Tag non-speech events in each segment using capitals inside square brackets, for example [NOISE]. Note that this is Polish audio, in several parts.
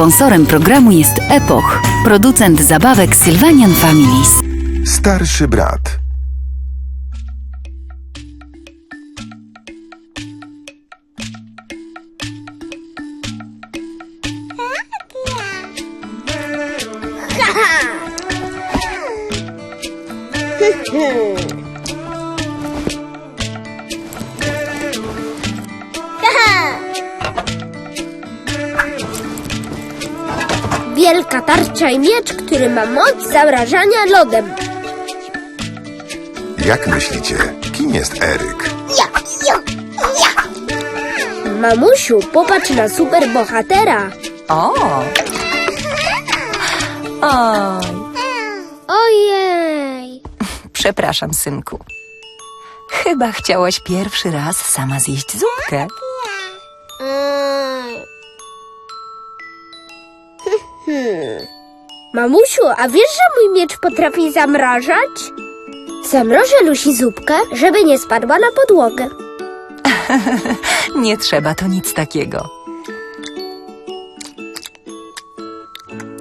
Sponsorem programu jest Epoch, producent zabawek Sylvanian Families. Starszy brat. Moc zamrażania lodem. Jak myślicie, kim jest Eryk? Mamusiu, popatrz na superbohatera. O! Oj, Ojej. przepraszam, synku. Chyba chciałaś pierwszy raz sama zjeść zupkę. Hmm. Mamusiu, a wiesz, że mój miecz potrafi zamrażać? Zamrożę Lusi zupkę, żeby nie spadła na podłogę. [LAUGHS] Nie trzeba, to nic takiego.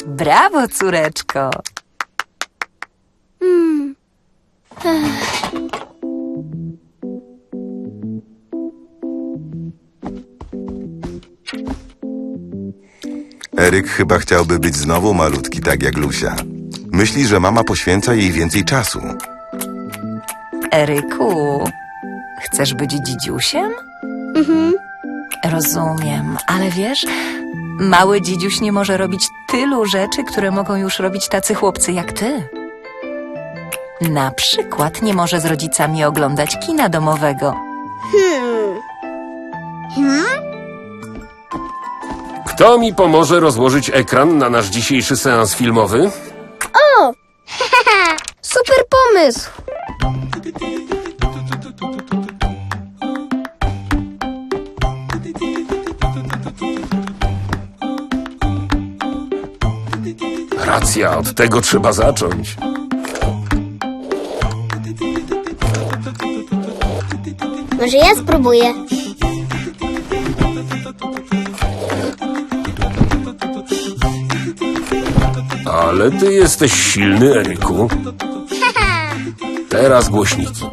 Brawo, córeczko. Eryk chyba chciałby być znowu malutki, tak jak Lusia. Myśli, że mama poświęca jej więcej czasu. Eryku, chcesz być dzidziusiem? Rozumiem, ale wiesz, mały dzidziuś nie może robić tylu rzeczy, które mogą już robić tacy chłopcy jak ty. Na przykład nie może z rodzicami oglądać kina domowego. Kto mi pomoże rozłożyć ekran na nasz dzisiejszy seans filmowy? [LAUGHS] Super pomysł! Racja, od tego trzeba zacząć. Może ja spróbuję. Ale ty jesteś silny, Eryku. [LAUGHS] Teraz głośniki.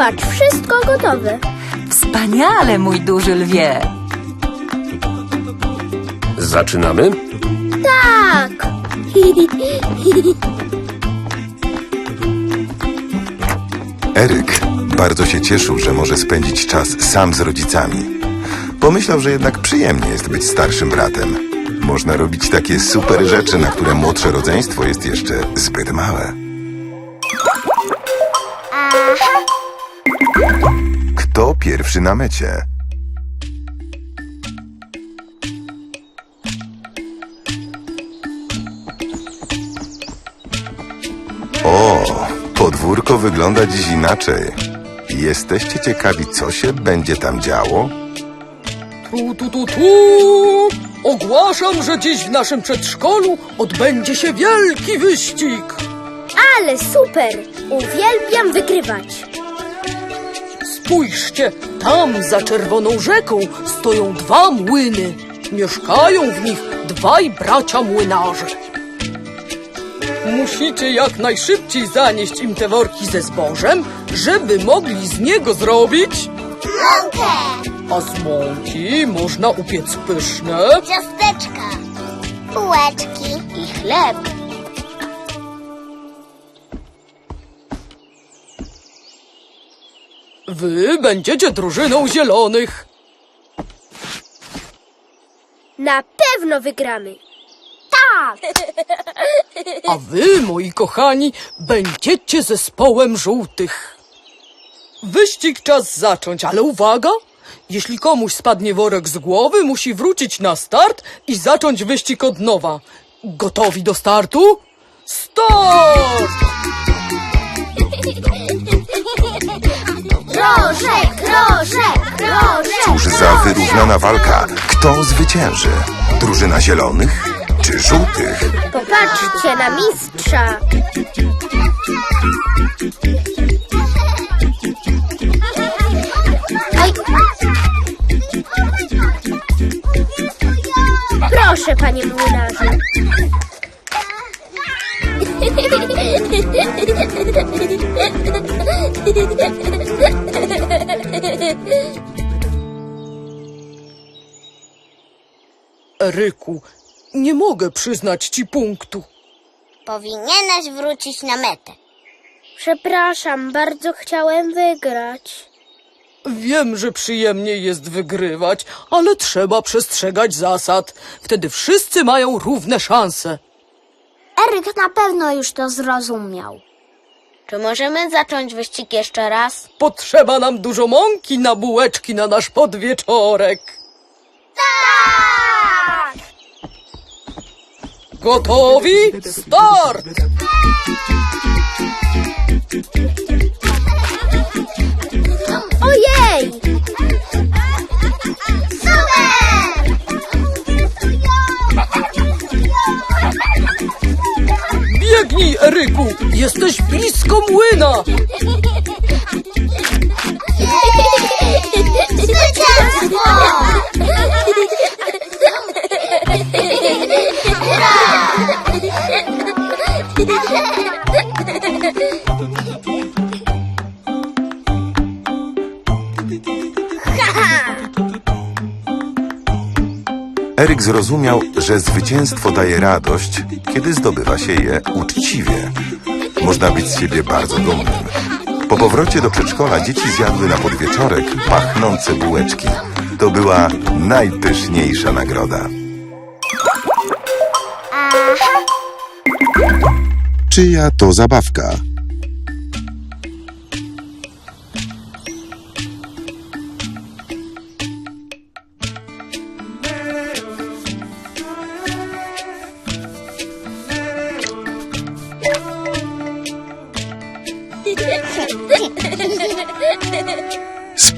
Zobacz, wszystko gotowe. Wspaniale, mój duży lwie. Zaczynamy? Tak. Eryk bardzo się cieszył, że może spędzić czas sam z rodzicami. Pomyślał, że jednak przyjemnie jest być starszym bratem. Można robić takie super rzeczy, na które młodsze rodzeństwo jest jeszcze zbyt małe. Kto pierwszy na mecie? O, podwórko wygląda dziś inaczej. Jesteście ciekawi, co się będzie tam działo? Tu, tu, tu, tu! Ogłaszam, że dziś w naszym przedszkolu odbędzie się wielki wyścig! Ale super! Uwielbiam wygrywać. Spójrzcie, tam za czerwoną rzeką stoją dwa młyny. Mieszkają w nich dwaj bracia młynarze. Musicie jak najszybciej zanieść im te worki ze zbożem, żeby mogli z niego zrobić... Mąkę! A z mąki można upiec pyszne, ciasteczka, bułeczki i chleb. Wy będziecie drużyną zielonych. Na pewno wygramy. Tak! A wy, moi kochani, będziecie zespołem żółtych. Wyścig czas zacząć, ale uwaga! Jeśli komuś spadnie worek z głowy, musi wrócić na start i zacząć wyścig od nowa. Gotowi do startu? Start! [LAUGHS] Rożek, rożek, rożek! Cóż za wyrównana walka. Kto zwycięży? Drużyna zielonych czy żółtych? Popatrzcie na mistrza! Oj. Proszę, panie młynarzu. [LAUGHS] Eryku, nie mogę przyznać ci punktu. Powinieneś wrócić na metę. Przepraszam, bardzo chciałem wygrać. Wiem, że przyjemnie jest wygrywać, ale trzeba przestrzegać zasad. Wtedy wszyscy mają równe szanse. Eryk na pewno już to zrozumiał. Czy możemy zacząć wyścig jeszcze raz? Potrzeba nam dużo mąki na bułeczki na nasz podwieczorek. Tak! Gotowi? Start! Ojej! Biegnij, Jesteś blisko młyna! Zwycięstwo! Eryk zrozumiał, że zwycięstwo daje radość, kiedy zdobywa się je uczciwie. Można być z siebie bardzo dumnym. Po powrocie do przedszkola dzieci zjadły na podwieczorek pachnące bułeczki. To była najpyszniejsza nagroda. Czyja to zabawka?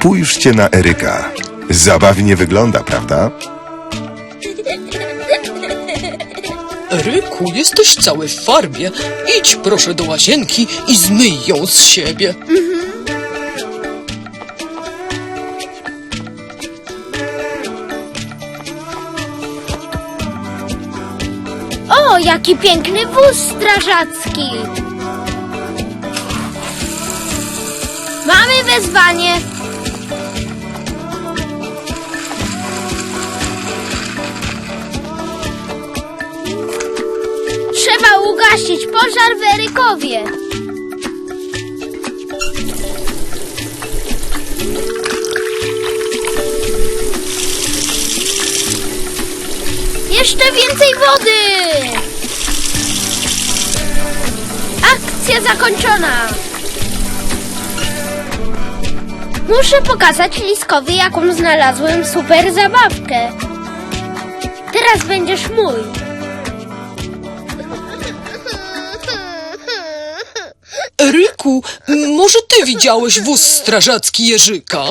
Spójrzcie na Eryka. Zabawnie wygląda, prawda? Eryku, jesteś cały w farbie. Idź proszę do łazienki i zmyj ją z siebie. O, jaki piękny wóz strażacki! Mamy wezwanie! Ugasić pożar w Erykowie! Jeszcze więcej wody! Akcja zakończona! Muszę pokazać Liskowi, jaką znalazłem super zabawkę. Teraz będziesz mój. Eryku, może ty widziałeś wóz strażacki Jerzyka?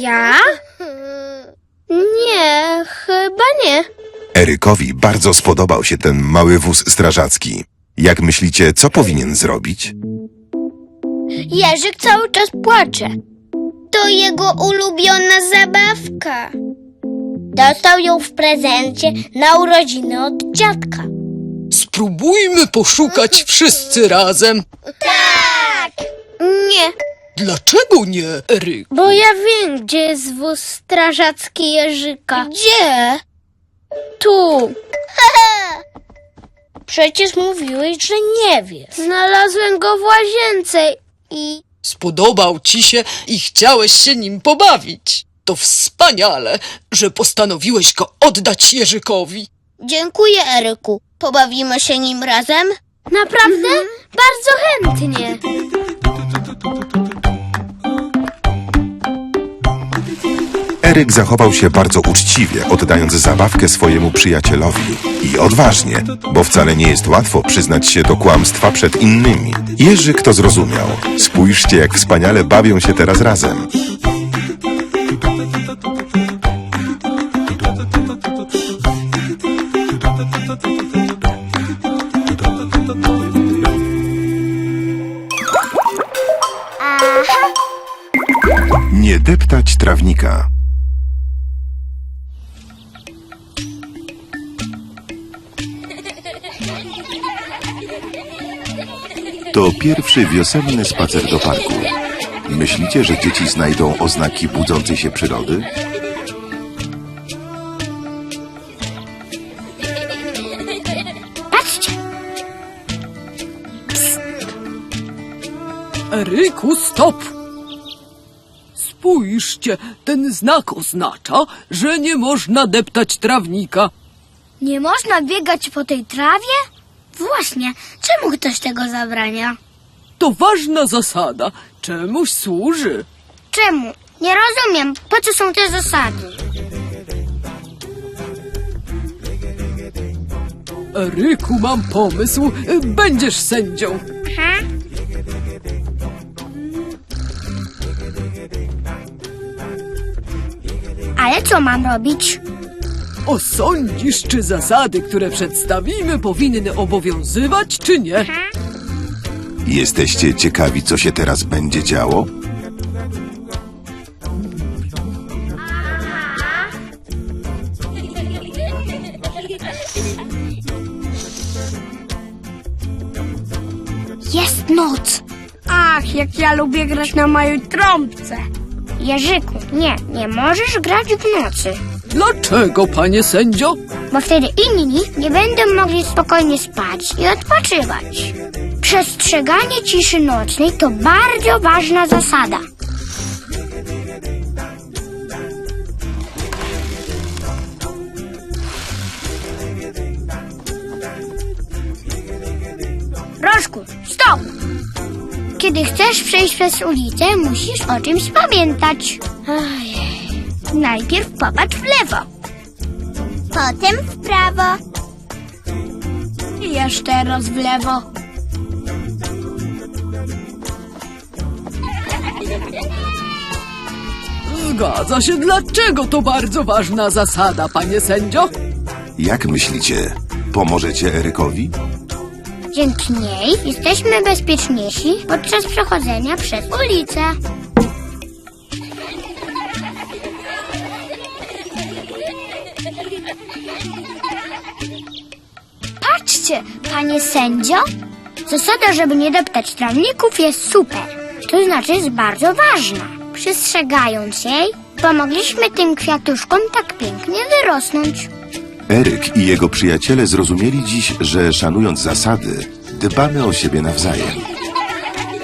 Ja? Nie, chyba nie. Erykowi bardzo spodobał się ten mały wóz strażacki. Jak myślicie, co powinien zrobić? Jerzyk cały czas płacze. To jego ulubiona zabawka. Dostał ją w prezencie na urodziny od dziadka. Spróbujmy poszukać wszyscy razem. Nie, Dlaczego nie, Eryk? bo ja wiem, gdzie jest wóz strażacki Jerzyka. Gdzie? Tu. [LAUGHS] Przecież mówiłeś, że nie wiesz. Znalazłem go w łazience i... Spodobał ci się i chciałeś się nim pobawić. To wspaniale, że postanowiłeś go oddać Jerzykowi. Dziękuję, Eryku. Pobawimy się nim razem? Naprawdę? Bardzo chętnie. Eryk zachował się bardzo uczciwie, oddając zabawkę swojemu przyjacielowi. I odważnie, bo wcale nie jest łatwo przyznać się do kłamstwa przed innymi. Jerzyk to zrozumiał. Spójrzcie, jak wspaniale bawią się teraz razem. Nie deptać trawnika. To pierwszy wiosenny spacer do parku. Myślicie, że dzieci znajdą oznaki budzącej się przyrody? Patrzcie, Eryku, stop! Spójrzcie, ten znak oznacza, że nie można deptać trawnika. nie można biegać po tej trawie? Właśnie, czemu ktoś tego zabrania? To ważna zasada. Czemuś służy. Czemu? Nie rozumiem, po co są te zasady? Eryku, mam pomysł. Będziesz sędzią. Ale co mam robić? Osądzisz, czy zasady, które przedstawimy, powinny obowiązywać, czy nie? Jesteście ciekawi, co się teraz będzie działo? Jest noc. Ach, jak ja lubię grać na mojej trąbce. Jerzyku, nie, nie możesz grać w nocy, Dlaczego, panie sędzio? bo wtedy inni nie będą mogli spokojnie spać i odpoczywać. Przestrzeganie ciszy nocnej to bardzo ważna zasada. Przejść przez ulicę, musisz o czymś pamiętać. Najpierw popatrz w lewo. Potem w prawo. I jeszcze raz w lewo. Zgadza się, dlaczego to bardzo ważna zasada, panie sędzio? Jak myślicie, pomożecie Erykowi? Dzięki niej jesteśmy bezpieczniejsi podczas przechodzenia przez ulicę. Patrzcie, panie sędzio. Zasada, żeby nie deptać trawników jest super. To znaczy jest bardzo ważna. Przestrzegając jej, pomogliśmy tym kwiatuszkom tak pięknie wyrosnąć. Eryk i jego przyjaciele zrozumieli dziś, że szanując zasady, dbamy o siebie nawzajem.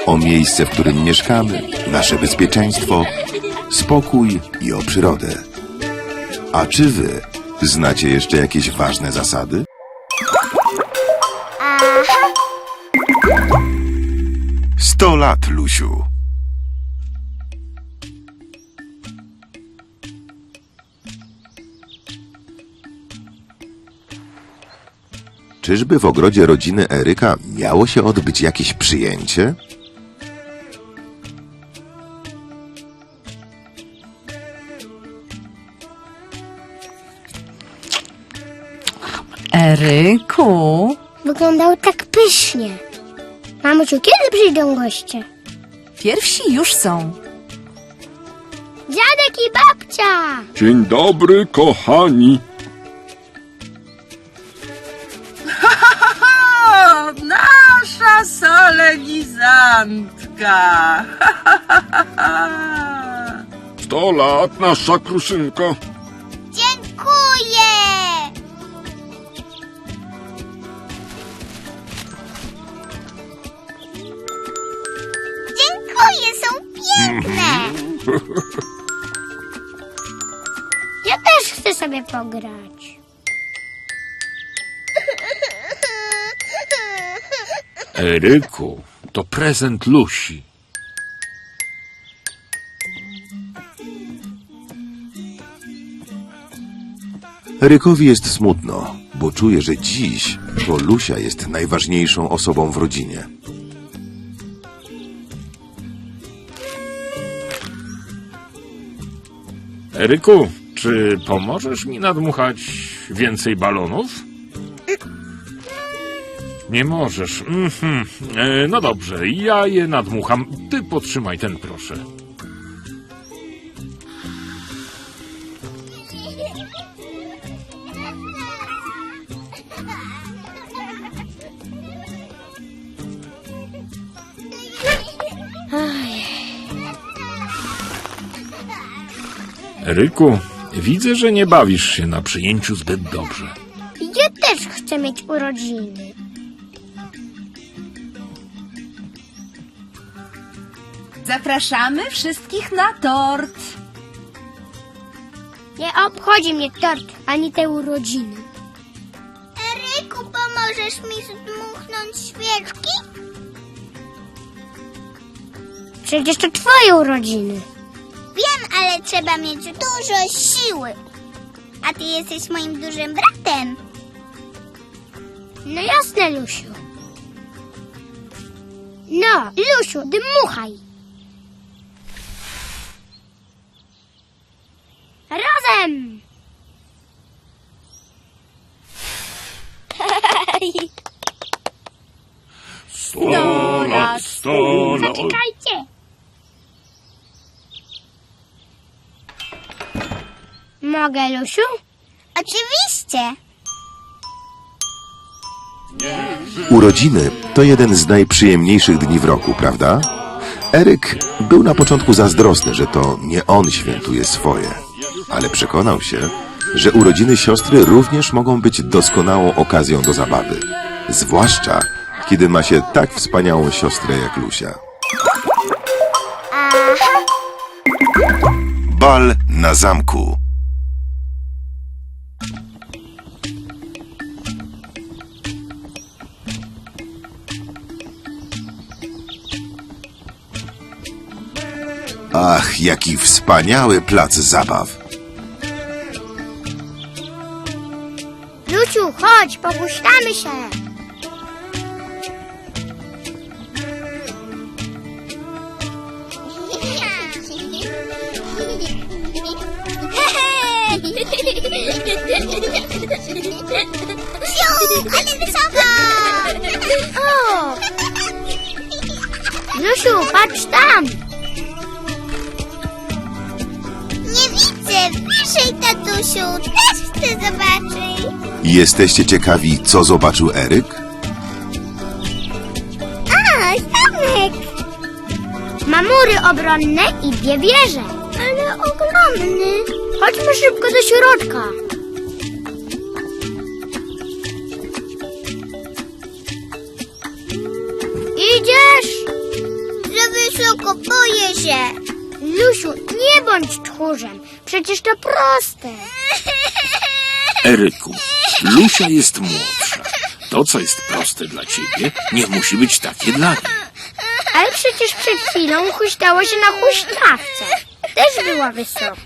O miejsce, w którym mieszkamy, nasze bezpieczeństwo, spokój i o przyrodę. A czy wy znacie jeszcze jakieś ważne zasady? Sto lat, Lusiu. Czyżby w ogrodzie rodziny Eryka miało się odbyć jakieś przyjęcie? Eryku, Wyglądał tak pysznie. Mamusiu, kiedy przyjdą goście? pierwsi już są. Dziadek i babcia! Dzień dobry, kochani. gigantka. [LAUGHS] Sto lat nasza kruszynko. Dziękuję! Dziękuję, są piękne! Mhm. [LAUGHS] Ja też chcę sobie pograć. Eryku to prezent Lusi. Rykowi jest smutno, bo czuje, że dziś to Lusia jest najważniejszą osobą w rodzinie. Eryku, czy pomożesz mi nadmuchać więcej balonów? Nie możesz. Mhm. E, no dobrze, ja je nadmucham. Ty potrzymaj ten, proszę. Eryku, widzę, że nie bawisz się na przyjęciu zbyt dobrze. Ja też chcę mieć urodziny. Zapraszamy wszystkich na tort. Nie obchodzi mnie tort, ani te urodziny. Eryku, pomożesz mi zdmuchnąć świeczki? Przecież to twoje urodziny. Wiem, ale trzeba mieć dużo siły. A ty jesteś moim dużym bratem. No jasne, Lusiu. No, Lusiu, dmuchaj. Razem! Sto lat, sto lat. Zaczekajcie! Mogę, Lusiu? Oczywiście. Urodziny to jeden z najprzyjemniejszych dni w roku, prawda? Eryk był na początku zazdrosny, że to nie on świętuje swoje, ale przekonał się, że urodziny siostry również mogą być doskonałą okazją do zabawy. Zwłaszcza, kiedy ma się tak wspaniałą siostrę jak Lusia. Bal na zamku. Ach, jaki wspaniały plac zabaw. Chodź, popuszczamy się. Siu, ale wysoko! O! Lusiu, patrz tam. Nie widzę. Wyżej, tatusiu. Też chcę zobaczyć. Jesteście ciekawi, co zobaczył Eryk? A, zamek. Ma mury obronne i dwie wieże. Ale ogromny. Chodźmy szybko do środka. Idziesz? Za wysoko, boję się. Lusiu, nie bądź tchórzem. Przecież to proste. Eryku, Lusia jest młodsza. To, co jest proste dla ciebie, nie musi być takie dla niej. Ale przecież przed chwilą huśtało się na huśtawce. Też była wysoko.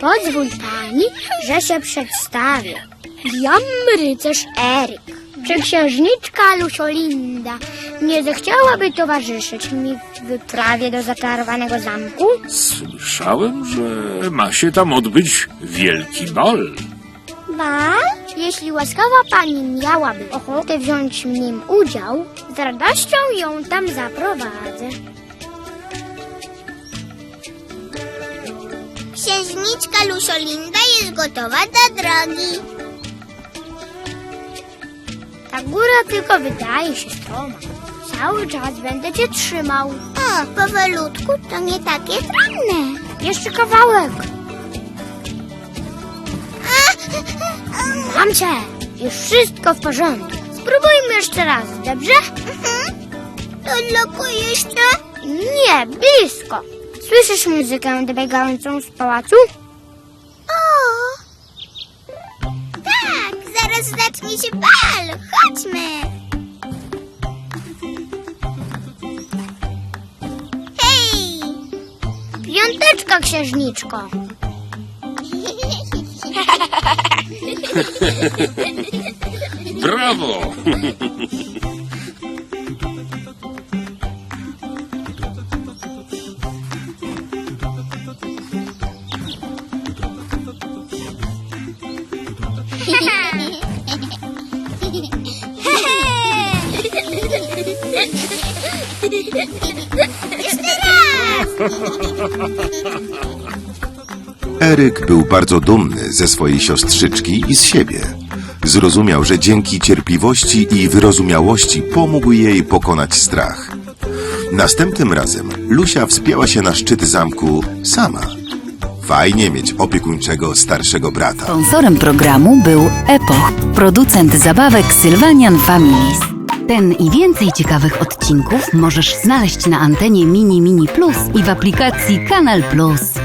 Pozwól pani, że się przedstawię. Jam rycerz Eryk. Czy księżniczka Lusiolinda nie zechciałaby towarzyszyć mi wyprawie do zaczarowanego zamku? Słyszałem, że ma się tam odbyć wielki bal. Bal? Jeśli łaskawa pani miałaby ochotę wziąć w nim udział, z radością ją tam zaprowadzę. Księżniczka Lusiolinda jest gotowa do drogi. Ta góra tylko wydaje się stroma. Cały czas będę cię trzymał. O, powolutku to nie takie trudne. Jeszcze kawałek. Mam cię. Już wszystko w porządku. Spróbujmy jeszcze raz, dobrze? Daleko jeszcze? Nie, blisko. Słyszysz muzykę dobiegającą z pałacu? O! Tak, zaraz zacznie się bal. Chodźmy. Piąteczka, księżniczko. [LAUGHS] Brawo! [LAUGHS] Eryk był bardzo dumny ze swojej siostrzyczki i z siebie. Zrozumiał, że dzięki cierpliwości i wyrozumiałości pomógł jej pokonać strach. Następnym razem Lusia wspięła się na szczyt zamku sama. Fajnie mieć opiekuńczego starszego brata. Sponsorem programu był Epoch, producent zabawek Sylvanian Families. Ten i więcej ciekawych odcinków możesz znaleźć na antenie Mini Mini Plus i w aplikacji Kanal Plus.